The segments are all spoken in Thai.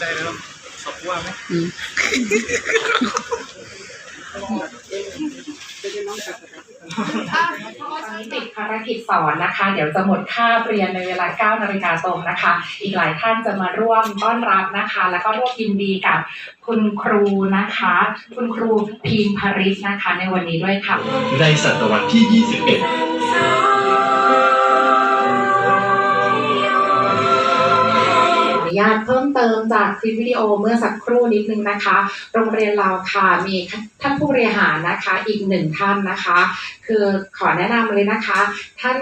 ได้แล้วสอบว่าไหมอืมตอนนี้ติดภารกิจสอนนะคะ เดี๋ยวจะหมดคาบเรียนในเวลา 9 นาฬิกาตรงนะคะ อีกหลายท่านจะมาร่วมต้อนรับนะคะ แล้วก็ร่วมยินดีกับคุณครูนะคะ คุณครูพีมพริษนะคะในวันนี้ด้วยค่ะ ในศตวรรษที่ 21 ขออนุญาตเพิ่มเติมจากคลิปวิดีโอเมื่อสักครู่นิดนึงนะคะ โรงเรียนเราค่ะมีท่านผู้บริหารนะคะอีกหนึ่งท่านนะคะ คือขอแนะนำเลยนะคะ ท่าน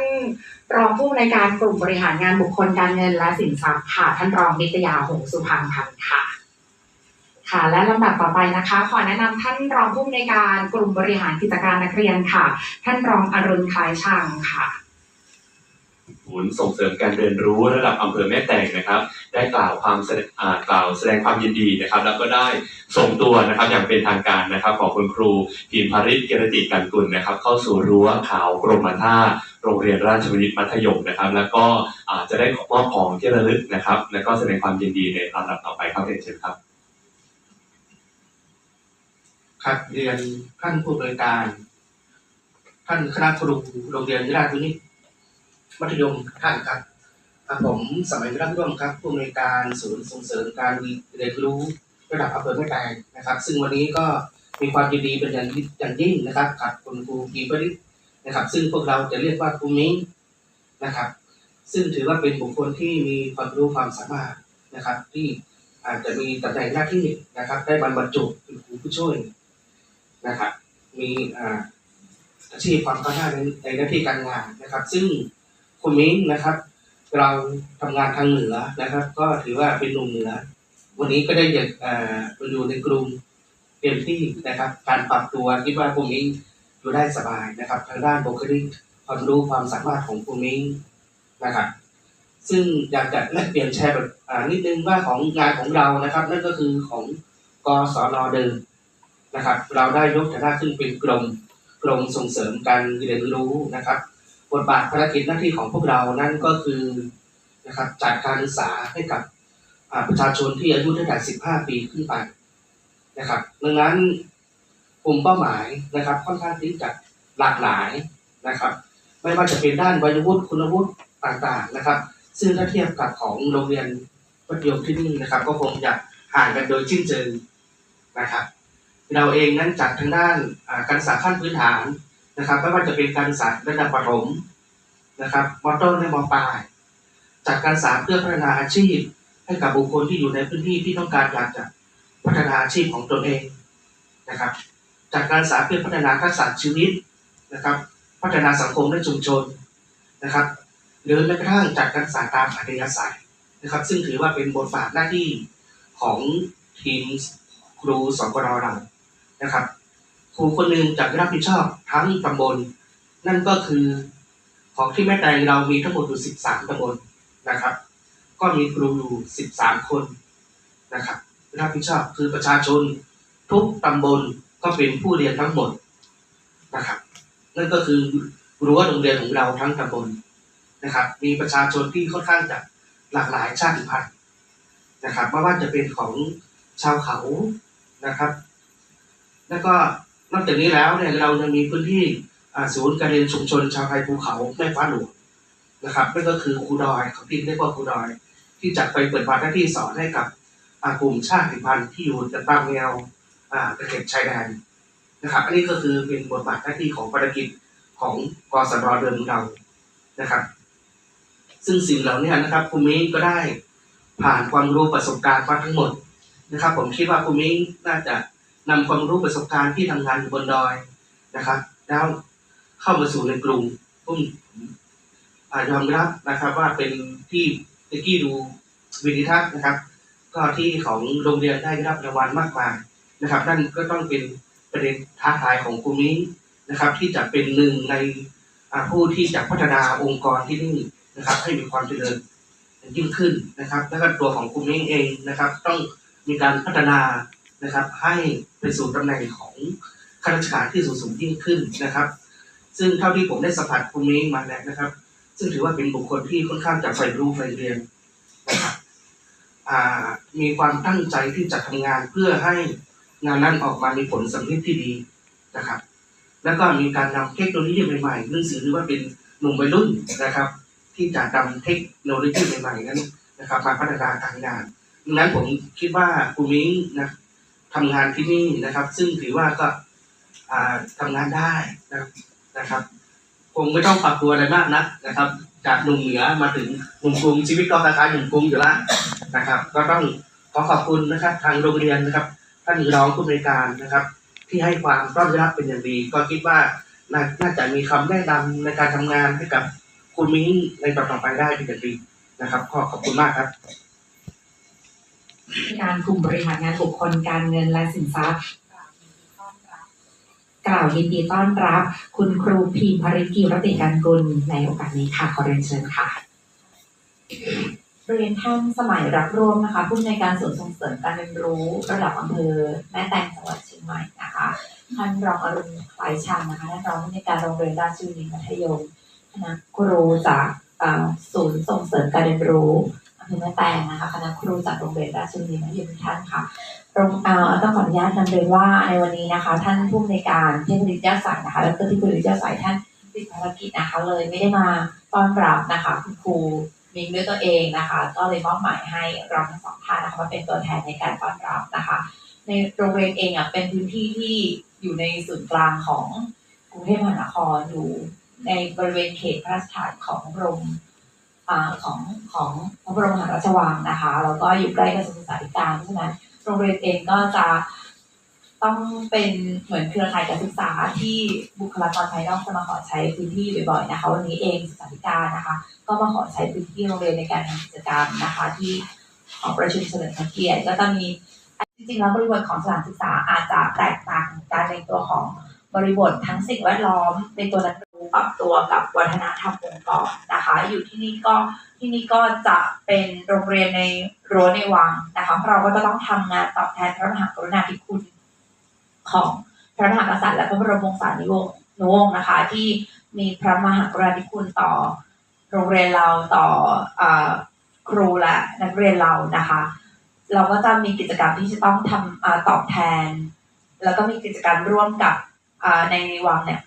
รองผู้อำนการกลุ่มบริหารงานบุคคลการเงินและสินทรัพย์ค่ะ ท่านรองนิตยาหงสุพรรณพันธ์ค่ะค่ะและลำดับต่อไปนะคะ ขอแนะนำท่านรองผู้อำนการกลุ่มบริหารกิจการนักเรียนค่ะ ท่านรองอรุณคล้ายช่างค่ะ ศูนย์ส่งเสริมการเรียนรู้ระดับอำเภอแม่แตงนะครับ ได้กล่าวความสดงอ่ากล่าวแสดงความยินดีนะครับ แล้วก็ได้ส่งตัวนะครับอย่างเป็นทางการนะครับ ของคุณครูพิมพาริศเกรติกันกุลนะครับ เข้าสู่รั้วขาวกรมท่าโรงเรียนราชวินิตมัธยมนะครับ แล้วก็จะได้มอบของที่ระลึกนะครับ แล้วก็แสดงความยินดีในลำดับต่อไปครับเรียนเชิญครับครับเรียนท่านผู้บริการ ท่านคณะครูโรงเรียนราชวินิต มัธยมท่านครับอาผมสมัยราชร่วมครับผู้อำนวยการศูนย์ส่งเสริมการเรียนรู้ระดับอำเภอแม่แตงนะครับ ซึ่งวันนี้ก็มีความยินดีเป็นอย่างยิ่งนะครับกับคุณครูกีบริษนะครับ ซึ่งพวกเราจะเรียกว่าครูมิ้งนะครับ ซึ่งถือว่าเป็นบุคคลที่มีความรู้ความสามารถนะครับ ที่อาจจะมีตำแหน่งหน้าที่นะครับ ได้บรรจุเป็นครูผู้ช่วยนะครับ มีอาอาชีพความก้าวหน้าในในหน้าที่การงานนะครับ ซึ่ง คุณมิ้งนะครับเราทำงานทางเหนือนะครับ ก็ถือว่าเป็นหนุ่มเหนือ วันนี้ก็ได้อยากมาอยู่ในกรุงเต็มที่นะครับ การปรับตัวคิดว่าคุณมิ้งอยู่ได้สบายนะครับ ทางด้านบุคลิกความรู้ความสามารถของคุณมิ้งนะครับ ซึ่งอยากจะแลกเปลี่ยนแชร์แบบนิดนึงว่าของงานของเรานะครับ นั่นก็คือของกศนเดิมนะครับ เราได้ยกฐานะขึ้นเป็นกรมกรมส่งเสริมการเรียนรู้นะครับ บทบาทภารกิจหน้าที่ของพวกเรานั่นก็คือนะครับจัดการศึกษาให้กับประชาชนที่อายุตั้งแต่ 15 ปีขึ้นไปนะครับดังนั้นกลุ่มเป้าหมายนะครับค่อนข้างที่จะหลากหลายนะครับ ไม่ว่าจะเป็นด้านวัยวุฒิคุณวุฒิต่างๆนะครับ ซึ่งถ้าเทียบกับของโรงเรียนมัธยมที่นี่นะครับ ก็คงจะห่างกันโดยชิ้นเชิงนะครับ เราเองนั้นจัดทางด้านการศึกษาขั้นพื้นฐาน นะครับไม่ว่าจะเป็นการศึกษาระดับประถมนะครับมอต้นและมปลายจัดการศึกษาเพื่อพัฒนาอาชีพ ให้กับบุคคลที่อยู่ในพื้นที่ที่ต้องการอยากจะพัฒนาอาชีพของตนเองนะครับจัดการศึกษาเพื่อพัฒนาทักษะชีวิตนะครับ พัฒนาสังคมและชุมชนนะครับ หรือแม้กระทั่งจัดการศึกษาตามอัธยาศัยนะครับ ซึ่งถือว่าเป็นบทบาทหน้าที่ของทีมครูสกรเรานะครับ ครูคนหนึ่งจะรับผิดชอบทั้งตำบล นั่นก็คือของที่แม่แตงเรามีทั้งหมดอยู่13ตำบลนะครับ ก็มีครูอยู่13 คนนะครับรับผิดชอบคือประชาชนทุกตำบลก็เป็นผู้เรียนทั้งหมดนะครับนั่นก็คือรั้วโรงเรียนของเราทั้งตำบลนะครับ มีประชาชนที่ค่อนข้างจะหลากหลายชาติพันธุ์นะครับไม่ว่าจะเป็นของชาวเขานะครับ แล้วก็ นอกจากนี้แล้วเนี่ยเรายังมีพื้นที่ศูนย์การเรียนชุมชนชาวไทยภูเขาแม่ฟ้าหลวงนะครับนั่นก็คือครูดอยเขาที่เรียกว่าครูดอย ที่จะไปเปิดวันหน้าที่สอนให้กับกลุ่มชาติพันธุ์ที่อยู่ตามแนวตะเข็บชายแดนนะครับ อันนี้ก็คือเป็นบทบาทหน้าที่ของภารกิจของกสรเดิมเรานะครับ ซึ่งสิ่งเหล่านี้นะครับคุณมิ้งก็ได้ผ่านความรู้ประสบการณ์มาทั้งหมดนะครับ ผมคิดว่าคุณมิ้งน่าจะ นำความรู้ประสบการณ์ที่ทำงานอยู่บนดอยนะครับ แล้วเข้ามาสู่ในกรุงผมอ่ายอมรับนะครับว่าเป็นที่ตะกี้ดูวิดีทัศน์นะครับ ก็ที่ของโรงเรียนได้รับรางวัลมากมายนะครับนั่นก็ต้องเป็นประเด็นท้าทายของคุณมิ้นะครับ ที่จะเป็นหนึ่งในผู้ที่จะพัฒนาองค์กรที่นี่นะครับ ให้มีความเจริญยิ่งขึ้นนะครับ แล้วก็ตัวของคุณมิ้เองนะครับ ต้องมีการพัฒนา นะครับ ให้ไปสู่ตำแหน่งของข้าราชการที่สูงสูงยิ่งขึ้นนะครับ ซึ่งเท่าที่ผมได้สัมผัสคุณมิ้งมาแล้วนะครับ ซึ่งถือว่าเป็นบุคคลที่ค่อนข้างจะใฝ่รู้ใฝ่เรียนนะครับมีความตั้งใจที่จะทำงานเพื่อให้งานนั้นออกมามีผลสำเร็จที่ดีนะครับ แล้วก็มีการนำเทคโนโลยีใหม่ๆนั่นถือว่าเป็นหนุ่มวัยรุ่นนะครับ ที่จะนำเทคโนโลยีใหม่ๆนั้นนะครับมาพัฒนาการงานดังนั้นผมคิดว่าคุณมิ้งนะ ทำงานที่นี่นะครับ ซึ่งถือว่าก็อ่าทำงานได้นะครับนะครับ คงไม่ต้องปรับตัวอะไรมากนักนะครับ จากหนุ่มเหนือมาถึงหนุ่มกรุงชีวิตก็คล้ายๆหนุ่มกรุงอยู่แล้วนะครับ ก็ต้องขอขอบคุณนะครับ ทางโรงเรียนนะครับ ท่านรองผู้บริการนะครับ ที่ให้ความต้อนรับเป็นอย่างดี ก็คิดว่านาน่าจะมีคำแนะนำในการทำงานให้กับคุณมิ้งในต่อไปได้เป็นอย่างดีนะครับ ขอขอบคุณมากครับ การกลุ่มบริหารงานบุคคลการเงินและสินทรัพย์ กล่าวยินดีต้อนรับ คุณครูพีมภริกีรติการกุลในโอกาสนี้ค่ะขอเรียนเชิญค่ะเรียนท่านสมัยรับร่วมนะคะผู้ในการศูนส่งเสริมการเรียนรู้ระดับอำเภอแม่แตงจังหวัดเชียงใหม่นะคะท่านรองอรุณคลายชันนะคะท่านรองในการโรงเรียนราชวินิตมัธยมคณะครูจากศูนย์ส่งเสริมการเรียนรู้ เภอแม่แตงนะคะคณะครูจากโรงเรียนราชินิตมัธยมท่านค่ะโรงอ่อต้องขออนุญาตนำเรียนว่าในวันนี้นะคะ ท่านผู้ในวยการเทคนิคยาสายนะคะแล้วก็ที่คุณวิทยาสายท่านติดภารกิจนะคะ เลยไม่ได้มาต้อนรับนะคะคุณครูมิงด้วยตัวเองนะคะ ก็เลยมอบหมายให้เราทั้งสองท่านนะคะมาเป็นตัวแทนในการต้อนรับนะคะ ในโรงเรียนเองอะเป็นพื้นที่ที่อยู่ในศูนย์กลางของกรุงเทพมหานครอยู่ในบริเวณเขตพระราชฐานของกรม ของของพระบรมหาราชวังนะคะแล้วก็อยู่ใกล้กับสมุทรสาครเพราะฉะนั้นโรงเรียนเองก็จะต้องเป็นเหมือนเครือข่ายการศึกษาที่บุคลากรภายนอกจะมาขอใช้พื้นที่บ่อยๆนะคะวันนี้เองศึกษาธิการนะคะ ก็มาขอใช้พื้นที่โรงเรียนในการทำกิจกรรมนะคะ ที่หอประชุมเฉลิมพระเกียรติก็จะมีจริงๆแล้วบริบทของสถานศึกษาอาจจะแตกต่างกันในตัวของบริบททั้งสิ่งแวดล้อมในตัวนักเรียน ปรับตัวกับวัฒนธรรมองค์กรนะคะ อยู่ที่นี่ก็ที่นี่ก็จะเป็นโรงเรียนในรั้วในวังนะคะเราะเราก็จะต้องทำงานตอบแทนพระมหากรุณาธิคุณของพระมหากษัตริย์และพระบรมวงศานุวงศ์นุวงศ์นะคะ ที่มีพระมหากรุณาธิคุณต่อโรงเรียนเราต่ออครูและนักเรียนเรานะคะ เราก็จะมีกิจกรรมที่จะต้องทำอตอบแทน แล้วก็มีกิจกรรมร่วมกับในวังเนี่ย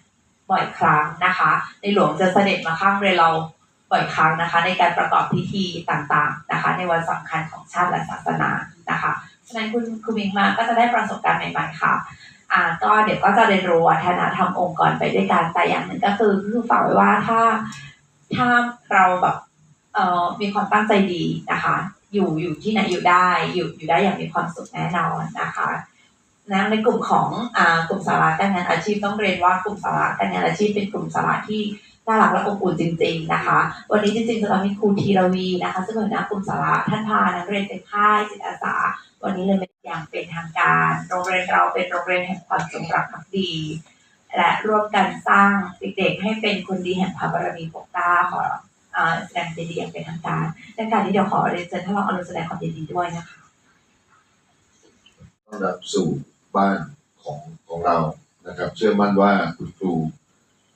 บ่อยครั้งนะคะ ในหลวงจะเสด็จมาข้างเรเราบ่อยครั้งนะคะ ในการประกอบพิธีต่างๆนะคะ ในวันสำคัญของชาติและศาสนานะคะฉะนั้นคุณคุณมิงมาก็จะได้ประสบการณ์ใหม่ๆค่ะอ่าก็เดี๋ยวก็จะเรียนรู้วัฒนธรรมองค์กรไปด้วยกันแต่อย่างหนึ่งก็คือคือฝากไว้ว่าถ้าถ้าเราแบบเอ่อมีความตั้งใจดีนะคะ อยู่อยู่ที่ไหนอยู่ได้อยู่อยู่ได้อย่างมีความสุขแน่นอนนะคะ นะในกลุ่มของอ่ากลุ่มสาระการงานอาชีพต้องเรียนว่ากลุ่มสาระการงานอาชีพเป็นกลุ่มสาระที่น่ารักและอบอุ่นจริง ๆนะคะ วันนี้จริงๆจะต้องมีครูธีรวีนะคะซึ่งเป็นหัวหน้ากลุ่มสาระท่านพานักเรียนเป็นค่ายจิตอาสา วันนี้เลยเป็นอย่างเป็นทางการ โรงเรียนเราเป็นโรงเรียนแห่งความจงรักภักดี และร่วมกันสร้างเด็กๆให้เป็นคนดีแห่งพระบารมีปกเกล้าขออ่อแสดงความยินดีอย่างเป็นทางการในการนี้เดี๋ยวขอเรียนเชิญท่านรองอรุแสดงความยินดีด้วยนะคะต้อนรับสู่ บ้านของของเรานะครับ เชื่อมั่นว่าคุณครู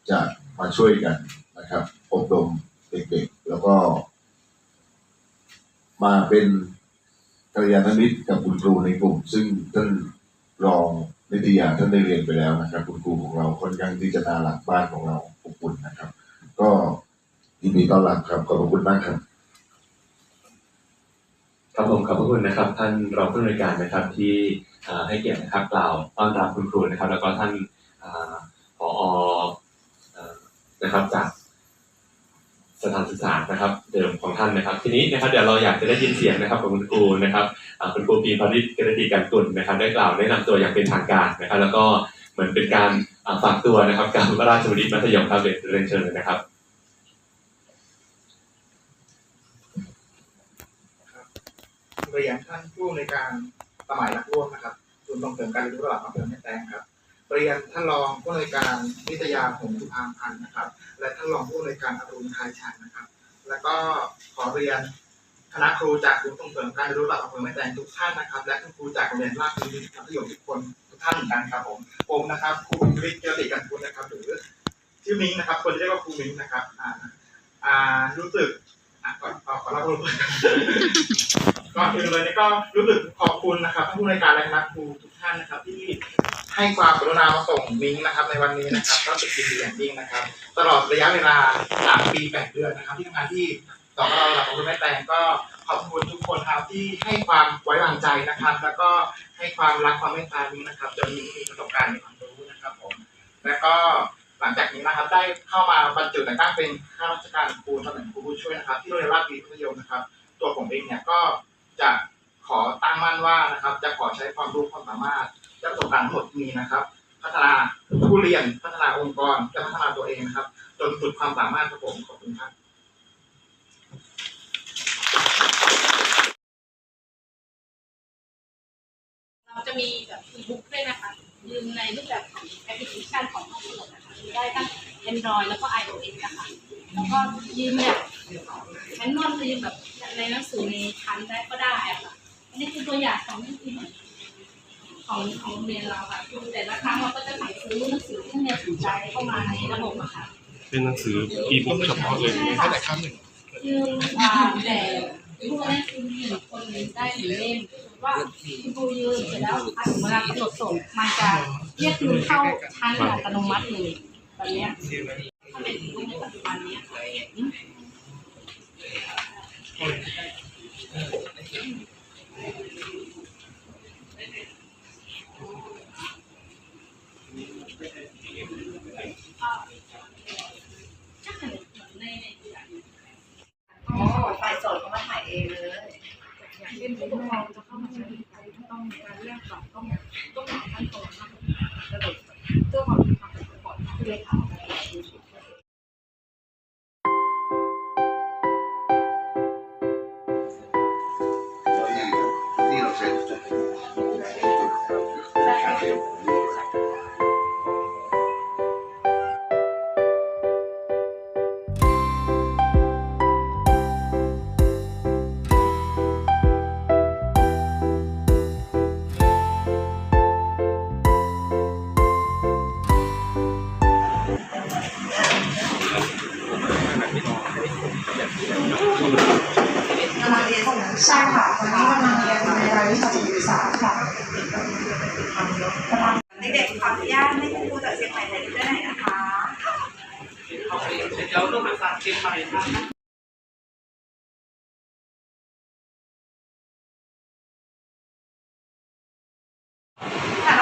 จะมาช่วยกันนะครับอบรมเด็กๆ แล้วก็ มาเป็นกัลยาณมิตรกับคุณครูในกลุ่ม ซึ่งท่านรองนิติยาท่านได้เรียนไปแล้วนะครับ คุณครูของเราค่อนข้างที่จะน่ารักบ้านของเราอบอุ่นนะครับ ก็ยินดีต้อนรับครับขอบคุณมากครับ ขอบพระคุณนะครับ ท่านรองผู้อำนวยการนะครับที่ให้เกียรตินะครับกล่าวต้อนรับคุณครูนะครับ แล้วก็ท่านอ่าผอเอ่อนะครับจากสถานศึกษานะครับ เดิมของท่านนะครับ ทีนี้นะครับเดี๋ยวเราอยากจะได้ยินเสียงนะครับของคุณครูนะครับคุณครูปีพาริศกรติกันกุลนะครับ ได้กล่าวแนะนำตัวอย่างเป็นทางการนะครับ แล้วก็เหมือนเป็นการฝากตัวนะครับกับพระราชวินิตมัธยมครับเรียนเชิญเลยนะครับ เรียนท่านผู้ในการสมัยรักร่วมนะครับศูนย์ส่งเสริมการเรียนรู้ระดับอำเภอแม่แตงครับ เรียนท่านรองผู้ในการนิตยาหงส์สุภางพันธ์นะครับ และท่านรองผู้ในการอรุณทายชันนะครับ แล้วก็ขอเรียนคณะครูจากศูนย์ส่งเสริมการเรียนรู้ระดับอำเภอแม่แตงทุกท่านนะครับ และคุณครูจากโรงเรียนราชวินิตมัธยมทุกคนทุกท่านเหมือนกันครับผมผมนะครับครูวิทย์เจริกันคุณนะครับหรือชื่อมิ้งนะครับ คนเรียกว่าครูมิ้งนะครับอาอ่ารู้สึก อะขอขอขอรับรู้ก่อนอื่นเลยนี่ก็รู้สึกขอบคุณนะครับท่านผู้ในการและคณะครูทุกท่านนะครับ ที่ให้ความกรุณามาส่งลิงนะครับ ในวันนี้นะครับก็สึกยินดีอย่างยิ่งนะครับ ตลอดระยะเวลา3ปี8เดือนนะครับ ที่ทำงานที่สองเราหลักของคุณแม่แตงก็ขอบคุณทุกคนครับที่ให้ความไว้วางใจนะครับ แล้วก็ให้ความรักความเมตตานี้นะครับจนมีประสบการณ์ความรู้นะครับผมแล้วก็ หลังจากนี้นะครับได้เข้ามาบรรจุแต่งตั้งเป็นข้าราชการครูตำแหน่งครูผู้ช่วยนะครับ ที่โรงเรียนราชบุรีมัธยมนะครับ ตัวผมเองเนี่ยก็จะขอตั้งมั่นว่านะครับ จะขอใช้ความรู้ความสามารถและประสบการณ์ทั้งหมดที่มีนะครับ พัฒนาผู้เรียนพัฒนาองค์กรและพัฒนาตัวเองนะครับ จนสุดความสามารถครับผมขอบคุณครับเราจะมีแบบอีบุ๊กด้วยนะคะยืมในรูปแบบของแอปพลิเคชันของห้องสมุดนะคะ มีได้ทั้ง Android แล้วก็ iOS นะคะแล้วก็ยืมแบบแอนนอนคือยืมแบบในหนังสือในชั้นได้ก็ได้อะค่ะอันนี้คือตัวอย่างของของของโรงเรียนเราค่ะคือแต่ละครั้งเราก็จะสั่งซื้อหนังสือที่เนี่ยสนใจเข้ามาในระบบอะค่ะเป็นหนังสืออีบุ๊กเฉพาะเลยใช่ค่ะคืออ่าแต่ผู้นั้นคือหนึ่งคนได้หนึ่งเล่มว่าคุณครูยืนเสร็จแล้วอะถึงเวลากำหนดส่งมันจะเรียกคืนเข้าชั้นอัตโนมัติเลย ตอนนี้ถ้าเป็นรูปในปัจจุบันนี้ยค่ะ Ha!